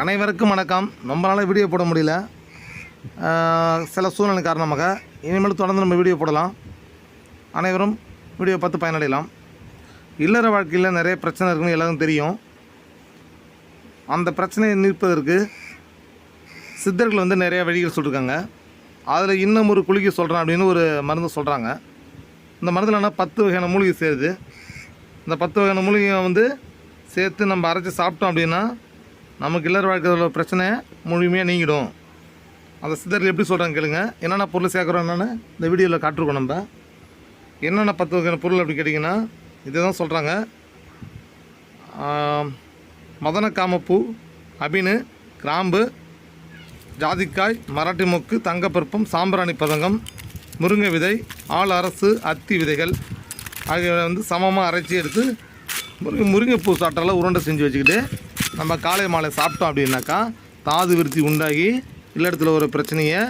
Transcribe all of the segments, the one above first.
அனைவருக்கும் வணக்கம். ரொம்ப நாளாக வீடியோ போட முடியல. சில சூழ்நிலை காரணமாக இனிமேல் தொடர்ந்து நம்ம வீடியோ போடலாம். அனைவரும் வீடியோ பார்த்து பயனடையலாம். இல்லற வாழ்க்கையில் நிறைய பிரச்சனை இருக்குன்னு எல்லாருக்கும் தெரியும். அந்த பிரச்சனையை நிற்பதற்கு சித்தர்கள் வந்து நிறைய வழிகள் சொல்லியிருக்காங்க அதில் இன்னும் ஒரு குளிக்க சொல்கிறேன் அப்படின்னு ஒரு மருந்து சொல்கிறாங்க இந்த மருந்துலன்னா பத்து வகையான மூலிகை சேருது. இந்த பத்து வகையான மூலிகையை வந்து சேர்த்து நம்ம அரைச்சி சாப்பிட்டோம் அப்படின்னா நமக்கு இல்லற வாழ்க்கையில் உள்ள பிரச்சனை முழுமையாக நீங்கிடும். அந்த சித்தரில் எப்படி சொல்கிறாங்க கேளுங்க. என்னென்ன பொருள் சேர்க்குறோம் என்னென்னு? இந்த வீடியோவில் காட்டிருக்கோம் நம்ம. என்னென்ன பத்து வகையான பொருள் அப்படி கேட்டிங்கன்னா இதை தான் சொல்கிறாங்க மதன காமப்பூ அபினு கிராம்பு ஜாதிக்காய் மராட்டி மொக்கு தங்கப்பருப்பம் சாம்பிராணி பதங்கம் முருங்கை விதை ஆள் அரசு அத்தி விதைகள் ஆகியவை வந்து சமமாக அரைச்சி எடுத்து முருங்கை முருங்கைப்பூ சாட்டால் உருண்டை செஞ்சு வச்சுக்கிட்டு நம்ம காலை மாலை சாப்பிட்டோம் அப்படின்னாக்கா தாது விருத்தி உண்டாகி இல்லத்தில் ஒரு பிரச்சனையை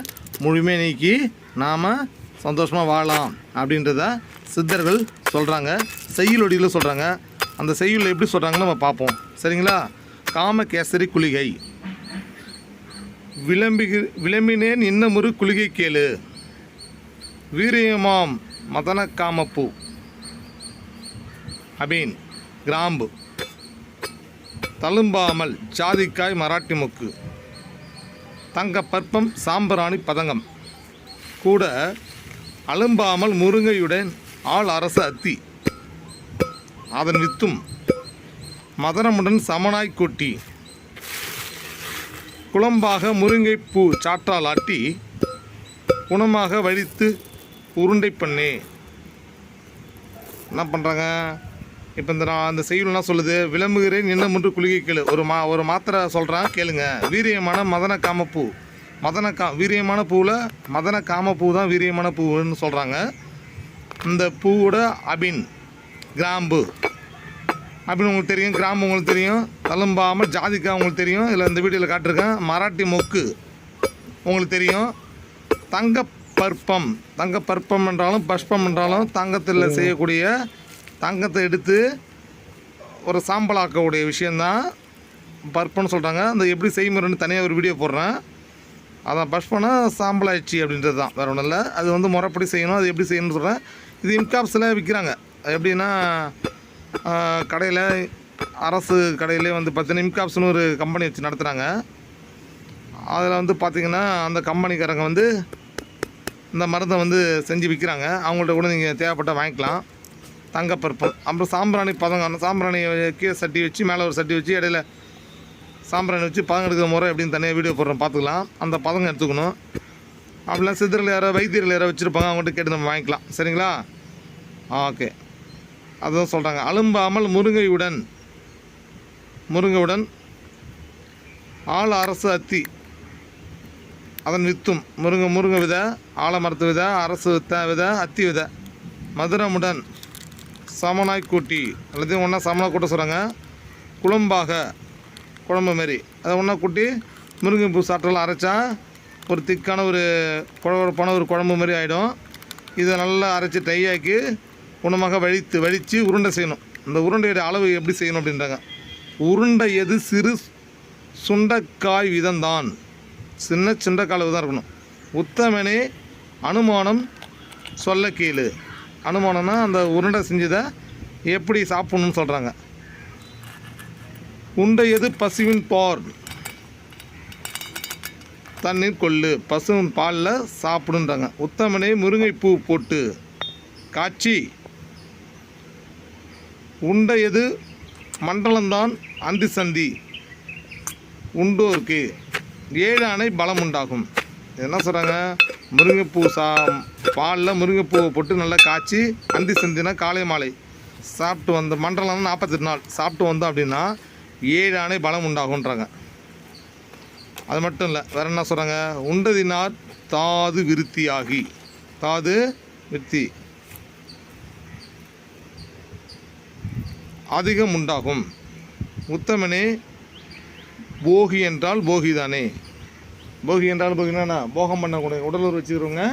முழுமையாக நீக்கி நாம் சந்தோஷமாக வாழலாம் அப்படின்றத சித்தர்கள் சொல்கிறாங்க செய்யுளொடியில் சொல்கிறாங்க அந்த செய்யுளில் எப்படி சொல்கிறாங்கன்னு நம்ம பார்ப்போம். சரிங்களா? காமகேசரி குளிகை. விளம்புகி விளம்பினேன் இன்னமொரு குளிகை கேளு. வீரியமாம் மதன காமப்பூ அபீன் கிராம்பு. தழும்பாமல் ஜாதிக்காய் மராட்டி மொக்கு. தங்க பற்பம் சாம்பராணி பதங்கம். கூட அழும்பாமல் முருங்கையுடன் ஆள் அரச அத்தி. அதன் வித்தும் மதனமுடன் சமனாய் கொட்டி. குழம்பாக முருங்கை பூ சாற்றால் ஆட்டி குணமாக வழித்து உருண்டை பண்ணே. என்ன பண்ணுறாங்க இப்போ இந்த நான் அந்த செய்யுள்லாம் சொல்லுது விளம்புகிறேன் இன்னும் ஒன்று குளிகை கேளு. ஒரு மா ஒரு மாத்திரை சொல்கிறேன் கேளுங்க. வீரியமான மதன காமப்பூ. மதன கா வீரியமான பூவில் மதன காமப்பூ தான் வீரியமான பூவுன்னு சொல்கிறாங்க இந்த பூவோட அபின் கிராம்பு. அப்படின்னு உங்களுக்கு தெரியும் கிராம்பு உங்களுக்கு தெரியும் தழும்பாமல் ஜாதிக்காய் உங்களுக்கு தெரியும். இதில் இந்த வீடியோவில் காட்டிருக்கேன் மராட்டி மொக்கு உங்களுக்கு தெரியும். தங்க பற்பம் தங்க பற்பம் என்றாலும் பஷ்பம் என்றாலும் தங்கத்தில் செய்யக்கூடிய தங்கத்தை எடுத்து ஒரு சாம்பலாக்கக்கூடிய விஷயந்தான். பர்ப்புன்னு சொல்கிறாங்க அந்த எப்படி செய்முறைன்னு தனியாக ஒரு வீடியோ போடுறேன். அதான் பஷ்பனா சாம்பலாயிடுச்சு அப்படின்றது தான். வேறு ஒன்றும் இல்லை. அது வந்து முறைப்படி செய்யணும். அது எப்படி செய்யணும்னு சொல்கிறேன் இது இன்காப்ஸில் விற்கிறாங்க எப்படின்னா கடையில் அரசு கடையிலே வந்து பார்த்தீங்கன்னா இம்காப்ஸ்னு ஒரு கம்பெனி வச்சு நடத்துகிறாங்க அதில் வந்து பார்த்திங்கன்னா அந்த கம்பெனிக்காரங்க வந்து இந்த மருந்தை வந்து செஞ்சு விற்கிறாங்க அவங்கள்ட்ட கூட நீங்கள் தேவைப்பட்டால் வாங்கிக்கலாம். தங்கப்பருப்பம் அப்புறம் சாம்பிராணி பதம் சாம்பிராணி கீழே சட்டி வச்சு மேலே ஒரு சட்டி வச்சு இடையில சாம்பிராணி வச்சு பதம் எடுக்கிற முறை எப்படின்னு தனியாக வீடியோ போடுறோம். பார்த்துக்கலாம். அந்த பதங்க எடுத்துக்கணும். அப்படிலாம் சித்தர்கள் யாரோ வைத்தியர்கள் யாரோ வச்சுருப்பாங்க. அவங்கள்ட்ட கேட்டு நம்ம வாங்கிக்கலாம். சரிங்களா? ஓகே. அதுதான் சொல்கிறாங்க அலும்பாமல் முருங்கையுடன் முருங்கையுடன் ஆள் அரசு அத்தி. அதன் வித்தும். முருங்கை முருங்கை விதை ஆலமரத்து விதை அரசு வித்த விதை அத்தி விதை. மதுரமுடன் சமனாய் கூட்டி எல்லாத்தையும் ஒன்றா சமனாக கூட்ட சொல்கிறாங்க குழம்பாக குழம்பு மாரி. அதை ஒன்றா கூட்டி முருங்கை பூ சாற்றெல்லாம் அரைச்சா ஒரு திக்கான ஒரு குழப்பான ஒரு குழம்பு மாதிரி ஆகிடும் இதை நல்லா அரைச்சி டையாக்கி குணமாக வழித்து வழித்து உருண்டை செய்யணும். அந்த உருண்டையோட அளவு எப்படி செய்யணும் அப்படின்றாங்க. உருண்டை எது? சிறு சுண்டைக்காய் விதம்தான். சின்ன சுண்டக்காய் அளவு தான் இருக்கணும். உத்தமனே அனுமானம் சொல்ல கீழே அனுமானம்னா அந்த உருண்டை செஞ்சதை எப்படி சாப்பிடணும்னு சொல்கிறாங்க உண்டையது பசுவின் பார் தண்ணீர் கொள்ளு. பசுவின் பாலில் சாப்பிடுன்றாங்க. உத்தமனே முருங்கைப்பூ போட்டு. காய்ச்சி உண்டையது மண்டலம்தான் அந்தி சந்தி உண்டோருக்கு. ஏழு அணை பலம் உண்டாகும். என்ன சொல்கிறாங்க முருங்கைப்பூ சா பாலில் முருங்கைப்பூவை போட்டு நல்லா காய்ச்சி அந்தி சந்தினா காலை மாலை. சாப்பிட்டு வந்த மண்டலம் நாற்பத்தெட்டு நாள். சாப்பிட்டு வந்தோம் அப்படின்னா ஏழு அணை பலம் உண்டாகுன்றாங்க அது மட்டும் இல்லை வேறு என்ன சொல்கிறாங்க உண்டதினார் தாது விருத்தியாகி. தாது விருத்தி. அதிகம் உண்டாகும். உத்தமனே போகி என்றால் போகி என்றாலும் போகி என்றால் போகம் பண்ணக்கூடிய உடலூர் வச்சுக்கிறவங்க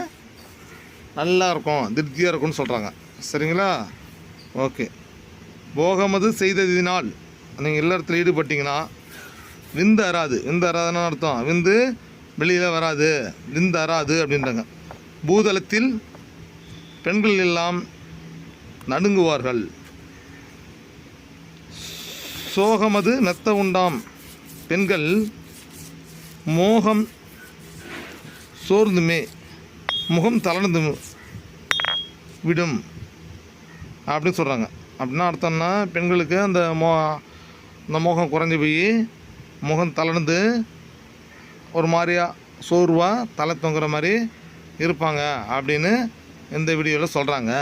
நல்லா இருக்கும். திருப்தியாக இருக்கும்னு சொல்கிறாங்க சரிங்களா? ஓகே. போகமது செய்ததினால். நீங்கள் இல்லறத்தில் ஈடுபட்டீங்கன்னா விந்து அறாது. விந்து அறாதுன்னு அர்த்தம்? விந்து வெளியில் வராது. விந்து அறாது அப்படின்றாங்க. பூதலத்தில் பெண்கள் எல்லாம் நடுங்குவார்கள். சோகமது மெத்த உண்டாம். பெண்கள் மோகம் சோர்ந்துமே முகம் தளர்ந்து விடும் அப்படின்னு சொல்கிறாங்க அப்படின்னா அர்த்தம்னா பெண்களுக்கு அந்த மோ அந்த முகம் குறைஞ்சி போய் முகம் தளர்ந்து ஒரு மாதிரியா சோர்வாக தலை தொங்குற மாதிரி இருப்பாங்க அப்படின்னு இந்த வீடியோவில் சொல்கிறாங்க